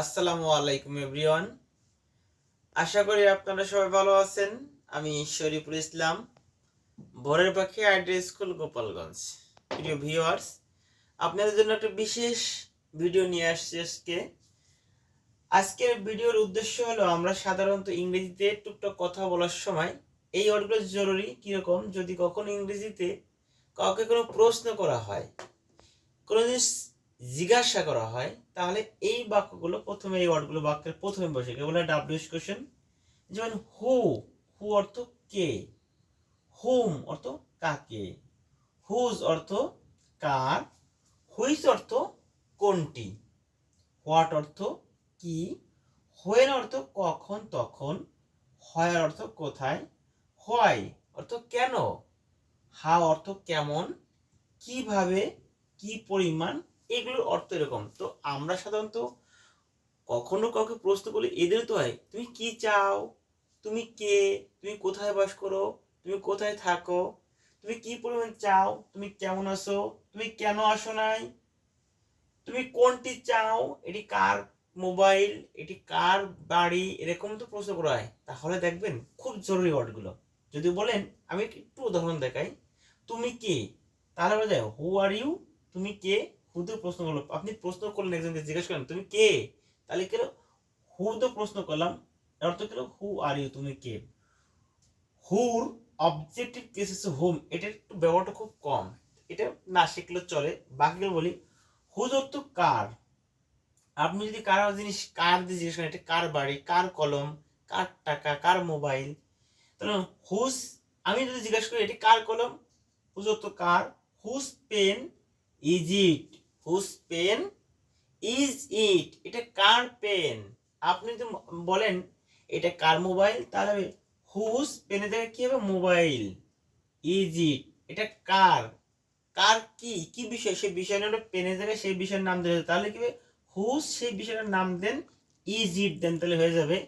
আসসালামু আলাইকুম, এভরিওয়ান। আশা করি আপনারা সবাই ভালো আছেন। আমি শরীফুল ইসলাম, ভোরের পাখি আইডি স্কুল গোপালগঞ্জ। প্রিয় ভিউয়ার্স, আপনাদের জন্য একটা বিশেষ ভিডিও নিয়ে আসছি আজকে। আজকের ভিডিওর উদ্দেশ্য হলো, আমরা সাধারণত ইংরেজিতে টুকটাক কথা বলার সময় এই ওয়ার্ডগুলো জরুরি কীরকম? যদি কখনো ইংরেজিতে কাউকে কোনো প্রশ্ন করা হয়, কোনো জিনিস জিজ্ঞাসা করা হয়, তাহলে এই বাক্যগুলো প্রথমে, এই ওয়ার্ডগুলো বাক্যের প্রথমে বসে কে বলে ডাব্লিউএস কোশ্চেন যেমন হু হু অর্থ কে? হুম অর্থ কাকে? হুজ অর্থ কার? হুইস অর্থ কোনটি? হোয়াট অর্থ কি? হোয়েন অর্থ কখন, তখন? হয়ার অর্থ কোথায়? হোয়াই অর্থ কেন? হা অর্থ কেমন? কীভাবে? কি পরিমাণ? এগুলোর অর্থ এরকম। তো আমরা সাধারণত কখনো কাউকে প্রশ্ন করি এদের তো হয়, তুমি কি চাও? তুমি কে? তুমি কোথায় বাস করো? তুমি কোথায় থাকো? তুমি কি পরিমাণ চাও? তুমি কেমন আছো? তুমি কেন আসো নাই? তুমি কোনটি চাও? এটি কার মোবাইল? এটি কার বাড়ি? এরকম তো প্রশ্ন করা হয়। তাহলে দেখবেন খুব জরুরি ওয়ার্ডগুলো। যদি বলেন, আমি একটু উদাহরণ দেখাই। তুমি কে? তাহলে বোঝায়, হু আর ইউ? তুমি কে? হুতে প্রশ্ন করল? আপনি প্রশ্ন করলেন একজনকে জিজ্ঞেস করেন, তুমি কে? তাহলে কেন হু তো প্রশ্ন করলাম অর্থ কেন হু আর ইউ তুমি কে? হুর অবজেক্টিভ কেস হচ্ছে হোম এটার একটু ব্যবহারটা খুব কম। এটা না শিখলে চলে। বাকিগুলো বলি হুজ অর্থ কার? আপনি যদি কার জিনিস, কার দিয়ে জিজ্ঞেস করেন, এটা কার বাড়ি, কার কলম, কার টাকা, কার মোবাইল, তাহলে হুজ আমি যদি জিজ্ঞাসা করি, এটি কার কলম? হুজ অর্থ কার? Whose pen is it whose pen is it এটা কার পেন আপনি যদি বলেন, এটা কার মোবাইল তাহলে হুজ পেনের জায়গায় কি হবে? মোবাইল ইজ ইট এটা কার? কার কি? কি বিষয়? সেই বিষয় নিয়ে পেনের জায়গায় সেই বিষয়ের নাম হবে। তাহলে কি হবে? হুজ সেই বিষয়টার নাম দেন ইজ ইট দেন, তাহলে হয়ে যাবে।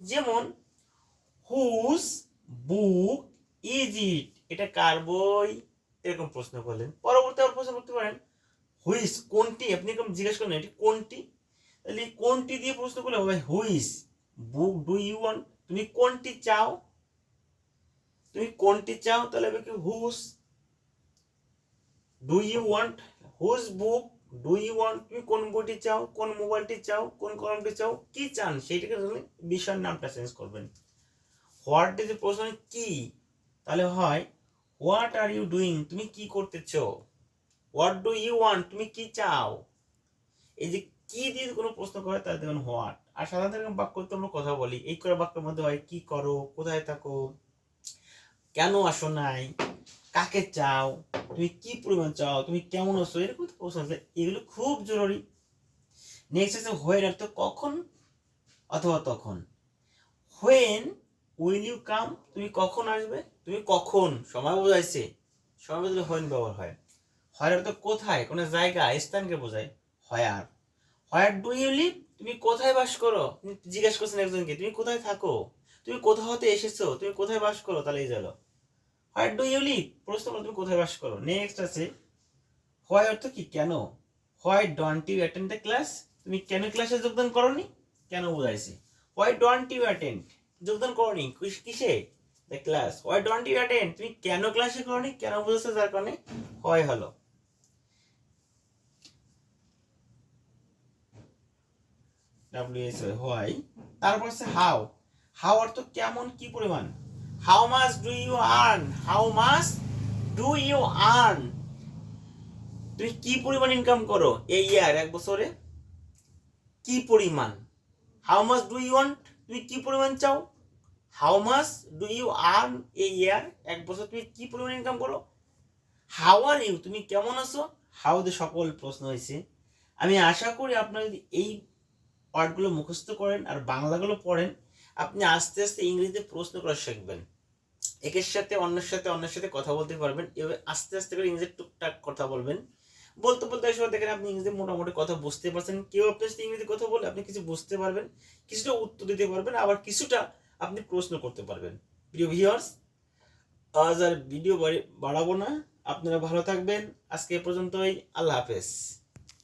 যেমন হুজ বুক ইজ ইট এটা কার বই? এরকম প্রশ্ন করলেন। পরবর্তী আবার প্রশ্ন করতে পারেন। হুইস কোনটি? আপনি এরকম জিজ্ঞেস করলেন, এটি কোনটি? তাহলে কোনটি দিয়ে প্রশ্ন করলে হবে হুইস বুক ডু ইউ ওয়ান্ট তুমি কোনটি চাও? তুমি কোনটি চাও? তাহলে হবে কি whose do you want whose book do you want তুমি কোন বইটি চাও? কোন মোবাইলটি চাও? কোন কলমটি চাও? কি চান? সেইটাকে তাহলে বিষয়ের নামটা চেঞ্জ করবেন। হোয়াট যদি প্রশ্ন কি? তাহলে হয় হোয়াট আর ইউ ডুইং তুমি কি করতেছো? হোয়াট ডু ইউ ওয়ান্ট তুমি কি চাও? এই যে কি দিয়ে কোনো প্রশ্ন করে তাহলে দেখবেন হোয়াট আর সাধারণত বাক্য তো আমরা কথা বলি, এই করে বাক্যের মধ্যে হয় কি করো, কোথায় থাকো, কেন আসো নাই, কাকে চাও, তুমি কি পরিমাণ চাও, তুমি কেমন আছো, এরকম প্রশ্ন আছে। এগুলো খুব জরুরি। নেক্সট আছে হোয়েন অর্থ কখন অথবা তখন। হোয়েন উইল ইউ কাম তুমি কখন আসবে? তুমি কখন? সময় বোঝাইছে। সময় বোঝালে হোয়েন ব্যবহার হয়। হয় অর্থ কোথায়? কোনো জায়গা স্থানকে বোঝায়। Where. Where do you live তুমি কোথায় বাস করো? জিজ্ঞেস করছেন একজনকে, তুমি কোথায় থাকো? তুমি কোথা হতে এসেছ? তুমি কোথায় বাস করো? তাহলে এই গেল। হোয়াট ডু ইউ লিভ প্রশ্ন করো তুমি কোথায় বাস করো? নেক্সট আছে হোয়াই অর্থ কি? কেন? Why don't you attend the class তুমি কেন ক্লাসে যোগদান করনি? কেন বোঝাইছে? হোয়াই ডোন্ট ইউ অ্যাটেন্ড যোগদান করনি? Kiss- the class why don't you attend তুমি কেন ক্লাসে করনি? কেন বুঝেছ যার কারণে? হয় হলো। ডাব্লিউএস হোয়াই তারপর আছে হাউ হাউ অর্থ কেমন, কি পরিমাণ? How much do you earn how much do you earn তুমি কি পরিমাণ ইনকাম করো? এই ইয়ার এক বছরে? কি পরিমাণ? How much do you want তুমি কি পরিমাণ চাও? How much do you earn এই ইয়ার এক বছর তুমি কি পরিমাণ ইনকাম করো? হাউ আর ইউ তুমি কেমন আছো? হাউ দে সকল প্রশ্ন হয়েছে। আমি আশা করি আপনারা যদি এই ওয়ার্ডগুলো মুখস্থ করেন আর বাংলাগুলো পড়েন, আপনি আস্তে আস্তে ইংরেজিতে প্রশ্ন করা শিখবেন। একের সাথে অন্যের সাথে অন্যের সাথে কথা বলতে পারবেন, এভাবে আস্তে আস্তে করে ইংরেজির টুকটাক কথা বলবেন। বলতে বলতে আসলে দেখেন আপনি ইংরেজি মোটামুটি কথা বুঝতে পারছেন, কেউ আপনার সাথে ইংরেজি কথা বলে আপনি কিছু বুঝতে পারবেন, কিছুটা উত্তর দিতে পারবেন, আবার কিছুটা আপনি প্রশ্ন করতে পারবেন। প্রিয় ভিউয়ার্স আজ আর ভিডিও বাড়াবো না। আপনারা ভালো থাকবেন। আজকে এ পর্যন্তই। আল্লাহ হাফেজ।